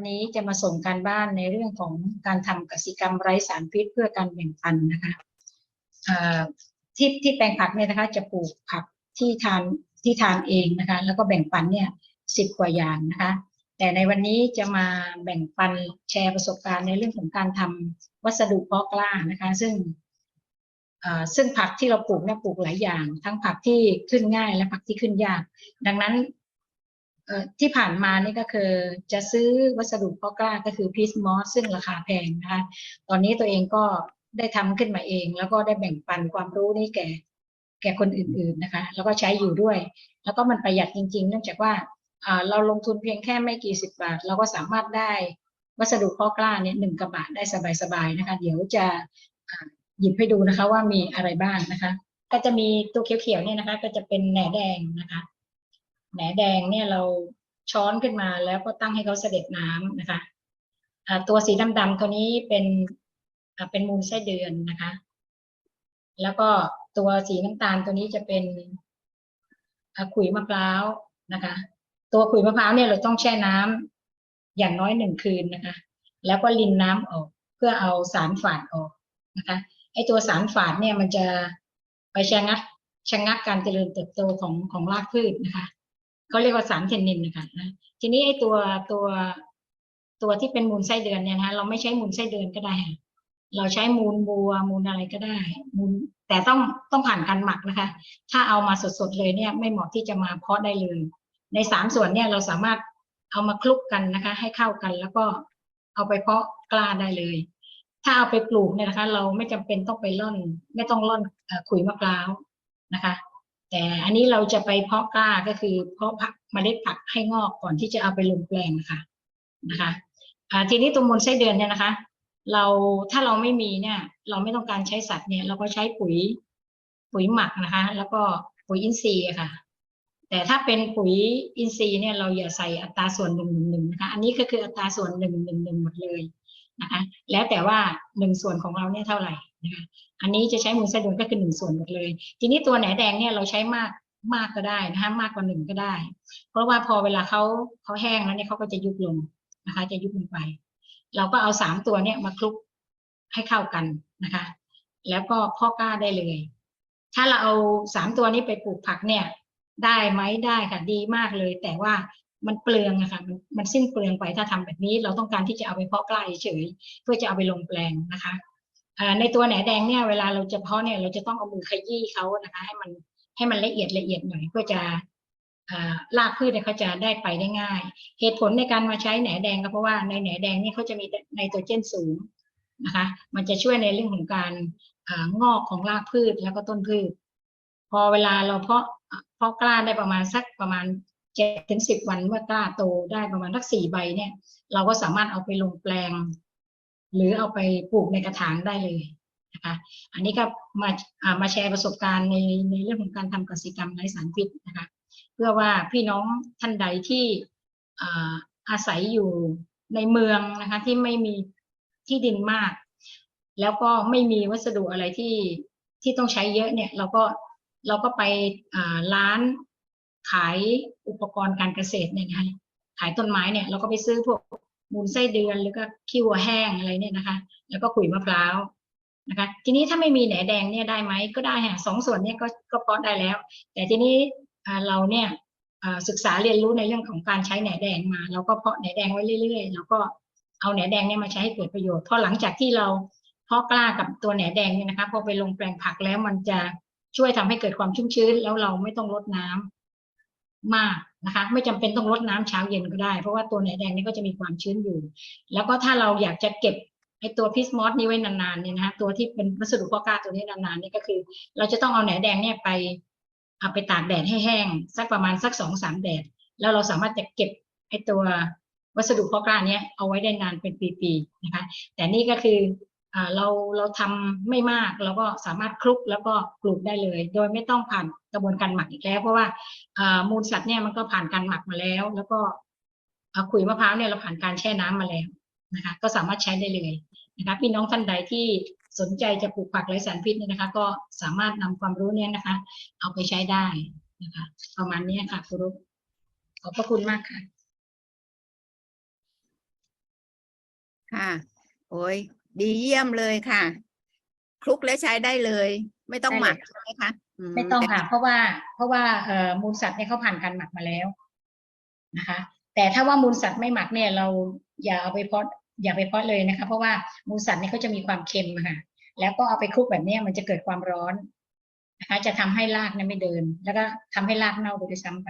วันนี้จะมาส่งการบ้านในเรื่องของการทำกสิกรรมไร้สารพิษเพื่อการแบ่งปันนะคะที่ที่แปลงผักเนี่ยนะคะ จะปลูกผักที่ทานที่ทานเองนะคะ แล้วก็แบ่งปันเนี่ยสิบกว่าอย่างนะคะ แต่ในวันนี้จะมาแบ่งปันแชร์ประสบการณ์ในเรื่องของการทำวัสดุเพาะกล้านะคะ ซึ่งซึ่งผักที่เราปลูกเนี่ยปลูกหลายอย่าง ทั้งผักที่ขึ้นง่ายและผักที่ขึ้นยาก ดังนั้น ที่ผ่านมานี่ก็คือจะซื้อวัสดุพาะกล้าก็คือพีซมอสซึ่งราคาแพงนะคะตอนนี้ตัวเองก็ได้ทำขึ้นมาเอง แล้วก็ได้แบ่งปันความรู้นี้แก่แก่คนอื่นๆนะคะ แล้วก็ใช้อยู่ด้วย แล้วก็มันประหยัดจริง ๆ เนื่องจากว่าเราลงทุนเพียงแค่ไม่กี่สิบบาท เราก็สามารถได้วัสดุพาะกล้าเนี่ยหนึ่งกระบะได้สบายๆนะคะ เดี๋ยวจะหยิบให้ดูนะคะว่ามีอะไรบ้างนะคะ ก็จะมีตัวเขียวๆเนี่ยนะคะ ก็จะเป็นแหนแดงนะคะ แหนแดงเนี่ยเราช้อนขึ้นมาแล้วก็ตั้งให้เขาเสด็จน้ำนะคะตัวสีดำๆตัวนี้เป็นเป็นมูลไส้เดือนนะคะ แล้วก็ตัวสีน้ำตาลตัวนี้จะเป็นขุยมะพร้าวนะคะ ตัวขุยมะพร้าวเนี่ยเราต้องแช่น้ำอย่างน้อยหนึ่งคืนนะคะ แล้วก็ลินน้ำออกเพื่อเอาสารฝาดออกนะคะไอตัวสารฝาดเนี่ยมันจะไปชะงักชะงักการเจริญเติบโตของของรากพืชนะคะ เขาเรียกว่าสารเทนนินนะคะนะทีนี้ไอ้ตัวตัวตัวที่เป็นมูลไส้เดือนเนี่ยนะคะเราไม่ใช้มูลไส้เดือนก็ได้ เราใช้มูลบัวมูลอะไรก็ได้ มูลแต่ต้องต้องผ่านการหมักนะคะ ถ้าเอามาสดๆเลยเนี่ยไม่เหมาะที่จะมาเพาะได้เลย ในสามส่วนเนี่ยเราสามารถเอามาคลุกกันนะคะ ให้เข้ากันแล้วก็เอาไปเพาะกล้าได้เลย ถ้าเอาไปปลูกเนี่ยนะคะ เราไม่จำเป็นต้องไปร่อน ไม่ต้องร่อนขุยมะพร้าวนะคะ แต่อันนี้เราจะไปเพาะกล้าก็คือเพาะผักเมล็ดผักให้งอกก่อนที่จะเอาไปลงแปลงนะคะนะคะทีนี้ตรงมูลไส้เดือนเนี่ยนะคะ เราถ้าเราไม่มีเนี่ย เราไม่ต้องการใช้สัตว์เนี่ย เราก็ใช้ปุ๋ยปุ๋ยหมักนะคะ แล้วก็ปุ๋ยอินทรีย์ค่ะ แต่ถ้าเป็นปุ๋ยอินทรีย์เนี่ยเราอย่าใส่อัตราส่วนหนึ่งหนึ่งหนึ่งนะคะ อันนี้ก็คืออัตราส่วนหนึ่งหนึ่งหนึ่งหมดเลยนะคะ แล้วแต่ว่าหนึ่งส่วนของเราเนี่ยเท่าไหร่ นะคะอันนี้จะใช้มูลไส้เดือนก็คือหนึ่งส่วนหมดเลย ทีนี้ตัวแหนแดงเนี่ยเราใช้มากมากก็ได้นะคะมากกว่าหนึ่งก็ได้ เพราะว่าพอเวลาเขาเขาแห้งแล้วเนี่ยเขาก็จะยุบลงนะคะ จะยุบลงไป เราก็เอาสามตัวเนี่ยมาคลุกให้เข้ากันนะคะ แล้วก็พ่อก้าได้เลย ถ้าเราเอาสามตัวนี้ไปปลูกผักเนี่ย ได้ไหมได้ค่ะดีมากเลย แต่ว่ามันเปลืองอะคะมันมันสิ้นเปลืองไปถ้าทำแบบนี้ เราต้องการที่จะเอาไปเพาะกล้าเฉยเพื่อจะเอาไปลงแปลงนะคะ ในตัวแหนแดงเนี่ยเวลาเราจะเพาะเนี่ยเราจะต้องเอามือขยี้เขานะคะ ให้มันให้มันละเอียดละเอียดหน่อยเพื่อจะอ่ากพืชเนี่ยเขาจะได้ไปได้ง่าย เหตุผลในการมาใช้แหนแดงก็เพราะว่าในแหนแดงนี่เขาจะมีไนโตรเจนสูงนะคะ มันจะช่วยในเรื่องของการองอกของรากพืชแล้วก็ต้นพืช พอเวลาเราเพาะเพาะกล้าได้ประมาณสักประมาณเจ็ดถึงสิบวันเมื่อกล้าโตได้ประมาณสักสี่ใบเนี่ย เราก็สามารถเอาไปลงแปลง หรือเอาไปปลูกในกระถางได้เลยนะคะอันนี้ก็มาอ่ามาแชร์ประสบการณ์ในในเรื่องของการทำกสิกรรมไร้สารพิษนะคะเพื่อว่าพี่น้องท่านใดที่อ่าอาศัยอยู่ในเมืองนะคะที่ไม่มีที่ดินมาก แล้วก็ไม่มีวัสดุอะไรที่ที่ต้องใช้เยอะเนี่ยเราก็เราก็ไปอ่าร้านขายอุปกรณ์การเกษตรเนี่ยนะคะขายต้นไม้เนี่ยเราก็ไปซื้อพวก มูลไส้เดือนหรือก็ขี้วัวแห้งอะไรเนี่ยนะคะ แล้วก็ขุยมะพร้าวนะคะ ทีนี้ถ้าไม่มีแหนแดงเนี่ยได้ไหมก็ได้ค่ะสองส่วนเนี้ก็ก็เพาะได้แล้ว แต่ทีนี้เราเนี่ยศึกษาเรียนรู้ในเรื่องของการใช้แหนแดงมาเราก็เพาะแหนแดงไว้เรื่อยๆแล้วก็เอาแหนแดงเนี่ยมาใช้ให้เกิดประโยชน์พอหลังจากที่เราเพาะกล้ากับตัวแหนแดงเนี่ยนะคะพอไปลงแปลงผักแล้วมันจะช่วยทำให้เกิดความชุ่มชื้น แล้วเราไม่ต้องรดน้ำ มากนะคะ ไม่จำเป็นต้องรดน้ำเช้าเย็นก็ได้ เพราะว่าตัวแหนแดงนี่ก็จะมีความชื้นอยู่ แล้วก็ถ้าเราอยากจะเก็บไอตัวพิสมอสนี้ไว้นานๆเนี่ยนะคะตัวที่เป็นวัสดุพาะกล้าตัวนี้นานๆนี่ก็คือ เราจะต้องเอาแหนแดงเนี่ยไปเอาไปตากแดดให้แห้งสักประมาณสักสองสามแดด แล้วเราสามารถจะเก็บไอตัววัสดุพาะกล้าเนี้ยเอาไว้ได้นานเป็นปีๆนะคะ แต่นี่ก็คือ เราเราทำไม่มากเราก็สามารถคลุกแล้วก็ปลูกได้เลย โดยไม่ต้องผ่านกระบวนการหมักอีกแล้ว เพราะว่ามูลสัตว์เนี่ยมันก็ผ่านการหมักมาแล้ว แล้วก็ขุยมะพร้าวเนี่ยเราผ่านการแช่น้ำมาแล้วนะคะ ก็สามารถใช้ได้เลยนะคะพี่น้องท่านใดที่สนใจจะปลูกผักไร้สารพิษเนี่ยนะคะ ก็สามารถนำความรู้เนี่ยนะคะ เอาไปใช้ได้นะคะประมาณนี้ค่ะครูรุขอบพระคุณมากค่ะ ค่ะ โอ้ย ดีเยี่ยมเลยค่ะคลุกและใช้ได้เลย ไม่ต้องได้หเลยมักค่ะใช่ไหมคะไม่ต้องแต่ค่ะ เพราะว่าเพราะว่าเอ่อมูลสัตว์เนี่ยเขาผ่านการหมักมาแล้วนะคะ แต่ถ้าว่ามูลสัตว์ไม่หมักเนี่ย เราอย่าเอาไปเพาะอย่าไปเพาะเลยนะคะ เพราะว่ามูลสัตว์เนี่ยเขาจะมีความเค็มอะค่ะ แล้วก็เอาไปคลุกแบบเนี้ยมันจะเกิดความร้อนนะคะ จะทำให้รากเนี่ยไม่เดิน แล้วก็ทำให้รากเน่าไปด้วยซ้ำไป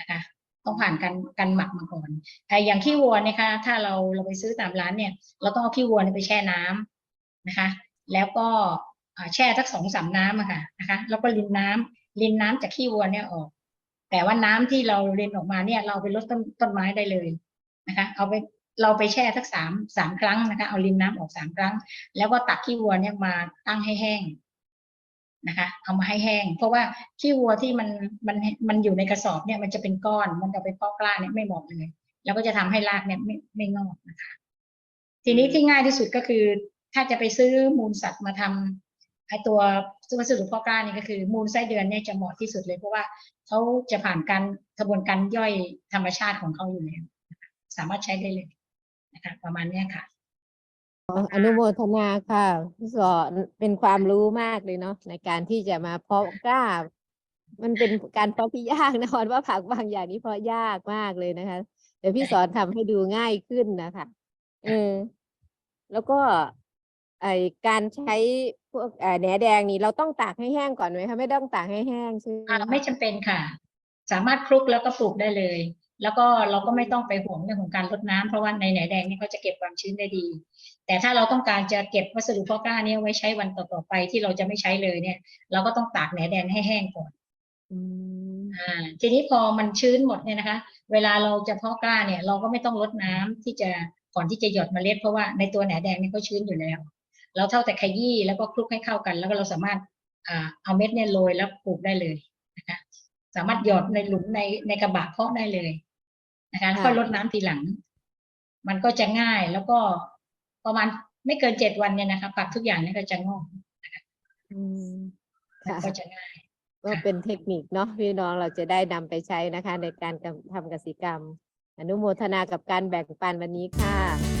นะคะ ต้องผ่านการการหมักมาก่อนแต่อย่างขี้วัวนยคะถ้าเราเราไปซื้อตามร้านเนี่ย เราต้องเอาขี้วัวไปแช่น้ำนะคะ แล้วก็แช่สักสองสามน้ำอะค่ะนะคะ แล้วก็รินน้ำรินน้ำจากขี้วัวเนี่ยออก แต่ว่าน้ำที่เรารินออกมาเนี่ย เราไปลดต้นต้นไม้ได้เลยนะคะ เอาไปเราไปแช่สักสามสามครั้งนะคะ เอารินน้ำออกสามครั้ง แล้วก็ตักขี้วัวเนี่ยมาตั้งให้แห้ง นะคะเอามาให้แห้ง เพราะว่าขี้วัวที่มันมันมันอยู่ในกระสอบเนี่ยมันจะเป็นก้อนมันจะไปพาะกล้าเนี่ยไม่เหมาะเลยแล้วก็จะทำให้รากเนี่ยไม่ไม่งอกนะคะ ทีนี้ที่ง่ายที่สุดก็คือ ถ้าจะไปซื้อมูลสัตว์มาทำไอตัววัสดุพาะกล้านี่ก็คือ มูลไส้เดือนเนี่ยจะเหมาะที่สุดเลยเพราะว่าเขาจะผ่านการกระบวนการย่อยธรรมชาติของเขาอยู่แล้วสามารถใช้ได้เลยนะคะประมาณนี้ค่ะ อนุโมทนาค่ะพี่สอนเป็นความรู้มากเลยเนาะในการที่จะมาเพาะกล้า มันเป็นการเพาะที่ยากนะวันว่าผักบางอย่างนี่เพาะยากมากเลยนะคะแต่พี่สอนทำให้ดูง่ายขึ้นนะคะเออแล้วก็ไอการใช้พวกแหนแดงนี่เราต้องตากให้แห้งก่อนไหมคะไม่ต้องตากให้แห้งใช่ไหมไม่จำเป็นค่ะ สามารถคลุกแล้วก็ปลูกได้เลย แล้วก็เราก็ไม่ต้องไปห่วงเรื่องของการรดน้ำเพราะว่าในแหนแดงนี่เขาจะเก็บความชื้นได้ดี แต่ถ้าเราต้องการจะเก็บวัสดุเพาะกล้าเนี่ยไว้ใช้วันต่อๆไปที่เราจะไม่ใช้เลยเนี่ย เราก็ต้องตากแหนแดงให้แห้งก่อนอืมอ่าทีนี้พอมันชื้นหมดเนี่ยนะคะ เวลาเราจะเพาะกล้าเนี่ย เราก็ไม่ต้องรดน้ำที่จะก่อนที่จะหยดเมล็ดเพราะว่าในตัวแหนแดงเนี่ยเขาชื้นอยู่แล้ว เราเท่าแต่ขยี้แล้วก็คลุกให้เข้ากัน แล้วก็เราสามารถอ่าเอาเม็ดเนี่ยโรยแล้วปลูกได้เลยนะคะ สามารถหยอดในหลุมในในกระบะเพาะได้เลยนะคะค่อยรดน้ำทีหลัง มันก็จะง่ายแล้วก็ประมาณไม่เกินเจ็ดวันเนี่ยนะคะผักทุกอย่างเนี่ยก็จะงอกอืมแล้วค่ะก็จะง่าย ก็เป็นเทคนิคเนาะพี่น้องเราจะได้นำไปใช้นะคะ ในการทำกสิกรรม อนุโมทนากับการแบ่งปันวันนี้ค่ะ